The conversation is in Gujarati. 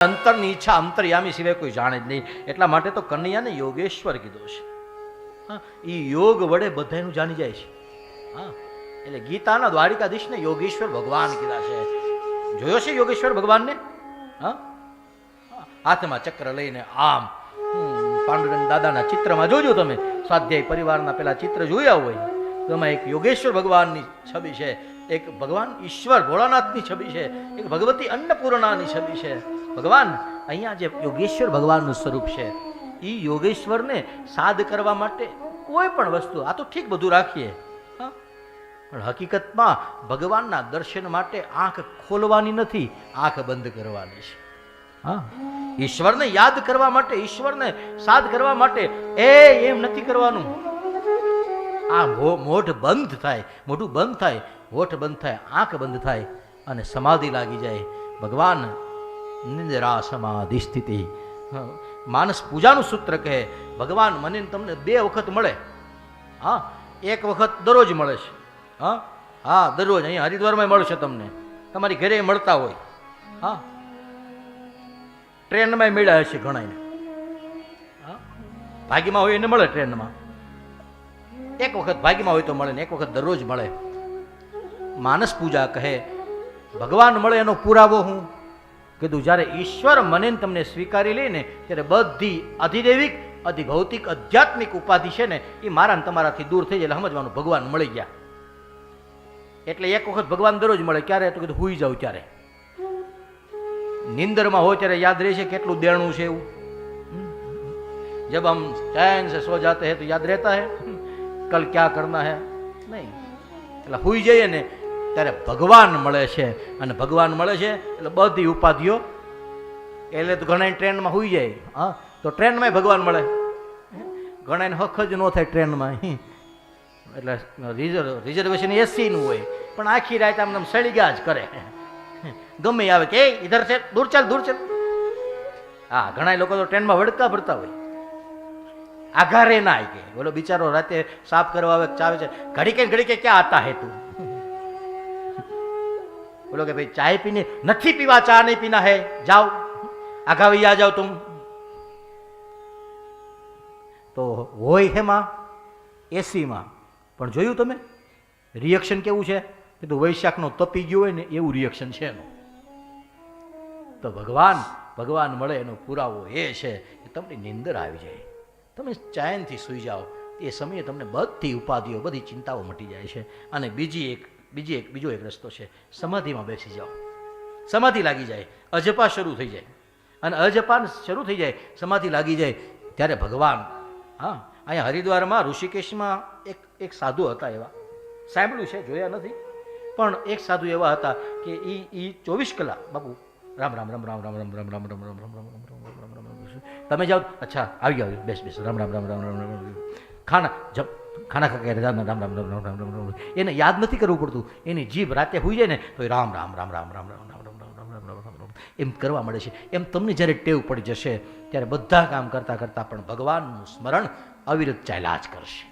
અંતરની ઈચ્છા અંતર્યામી સિવાય કોઈ જાણે જ નહીં. એટલા માટે તો કનૈયાને યોગેશ્વર કીધો છે. હા એ યોગ વડે બધાનું જાણી જાય છે. હા, એટલે ગીતાના દ્વારિકાધીશને યોગેશ્વર ભગવાન કીધા છે. જોયો છે યોગેશ્વર ભગવાનને? હા? હાથમાં ચક્ર લઈને આમ પાંડુરંગ દાદાના ચિત્રમાં જોજો તમે. સ્વાધ્યાય પરિવારના પેલા ચિત્ર જોયા હોય. તો એમાં એક યોગેશ્વર ભગવાનની છબી છે. એક ભગવાન ઈશ્વર ભોળાનાથની છબી છે. એક ભગવતી અન્નપૂર્ણાની છબી છે. ભગવાન, અહીંયા જે યોગેશ્વર ભગવાનનું સ્વરૂપ છે એ યોગેશ્વરને સાધ કરવા માટે કોઈ પણ વસ્તુ, આ તો ઠીક બધું રાખીએ. પણ હકીકતમાં ભગવાનના દર્શન માટે આંખ ખોલવાની નથી, આંખ બંધ કરવાની છે. હા? ઈશ્વરને યાદ કરવા માટે, ઈશ્વરને સાધ કરવા માટે એ એમ નથી કરવાનું. આ મોઢ બંધ થાય, મોઢું બંધ થાય, હોઠ બંધ થાય, આંખ બંધ થાય અને સમાધિ લાગી જાય. ભગવાન નિંદ્રા સમાધિ સ્થિતિ માનસ પૂજાનું સૂત્ર કહે, ભગવાન મને તમને બે વખત મળે. હા, એક વખત દરરોજ મળે છે. હા હા, દરરોજ, અહીંયા હરિદ્વારમાં મળશે તમને. તમારી ઘરે મળતા હોય. હા, ટ્રેનમાં મળ્યા હશે ઘણાને ભાગીમાં હોય એને મળે ટ્રેનમાં. એક વખત ભાગીમાં હોય તો મળે ને એક વખત દરરોજ મળે. માનસ પૂજા કહે, ભગવાન મળે એનો પુરાવો હું. કીધું, જ્યારે ઈશ્વર મને તમને સ્વીકારી લે ને, ત્યારે બધી અધિદેવિક, અધિભૌતિક આધ્યાત્મિક ઉપાધિ છે ને, એ મારા તમારાથી દૂર થઈ જાય સમજવાનું, ભગવાન મળી ગયા. એટલે એક વખત ભગવાન દરરોજ મળે, ક્યારે? તો કીધું, હુઈ જાઉં ત્યારે. નિંદરમાં હોય ત્યારે યાદ રહે છે કેટલું દેણું છે એવું. જબ હમ ચૈન સે સો જાતે હે તો યાદ રહેતા હે. કલ ક્યાં કરના હે? નહીં. એટલે હુઈ જઈએ ને ત્યારે ભગવાન મળે છે. અને ભગવાન મળે છે એટલે બધી ઉપાધિઓ. એટલે તો ઘણા ટ્રેનમાં હોઈ જાય. હા તો ટ્રેનમાં ભગવાન મળે. ઘણાને હખ જ ન થાય ટ્રેનમાં. એટલે રિઝર્વ રિઝર્વેશન એસીનું હોય. પણ આખી રાત આમ આમ સળીગા જ કરે. ગમે આવે કે "એ, ઇધર છે દૂર ચાલ દૂર ચાલ. હા ઘણા લોકો તો ટ્રેનમાં વડકા ભરતા હોય. આઘારે ના આવી ગઈ બોલો બિચારો રાતે સાફ કરવા આવે ચાવે છે. ઘડી કે ઘડી કે ક્યાં આતા હે તું? બોલો કે ભાઈ, ચાય પીને નથી પીવા, ચા નહીં પીના હે? જાઓ. આઘા આ જાઓ તું. તો હોય હેમાં એસીમાં. પણ જોયું તમે? રિએક્શન કેવું છે? કીધું વૈશાખનો તપી ગયો હોય ને, એવું રિએક્શન છે એનું. તો ભગવાન ભગવાન મળે, એનો પુરાવો એ છે કે તમને નિંદર આવી જાય. તમે ચેનથી સૂઈ જાઓ. એ સમયે તમને બધી ઉપાધિઓ, બધી ચિંતાઓ મટી જાય છે. અને બીજી એક બીજી એક બીજો એક રસ્તો છે સમાધિમાં બેસી જાઓ સમાધિ લાગી જાય અજપા શરૂ થઈ જાય અને અજપાન શરૂ થઈ જાય સમાધિ લાગી જાય ત્યારે ભગવાન હા અહીંયા હરિદ્વારમાં ઋષિકેશમાં એક એક સાધુ હતા એવા સાંભળ્યું છે જોયા નથી પણ એક સાધુ એવા હતા કે એ એ ચોવીસ કલાક બાપુ રામ રામ રામ રામ રામ રામ રામ રામ રામ રામ રામ રામ રામ રામ રામ રામ તમે જાઓ અચ્છા આવી જાઓ બેસ બેસ રામ રામ રામ રામ રામ રામ ખાના જપ ખાના ખા રામ રામ રામ રામ રામ રામ રામ એને યાદ નથી કરવું પડતું એની જીભ રાતે હોઈ જાય ને તો રામ રામ રામ રામ રામ રામ રામ રામ રામ રામ રામ રામ રામ રામ એમ કરવા મળે છે એમ તમને જ્યારે ટેવ પડી જશે ત્યારે બધા કામ કરતાં કરતાં પણ ભગવાનનું સ્મરણ અવિરત ચાલ્યા જ કરશે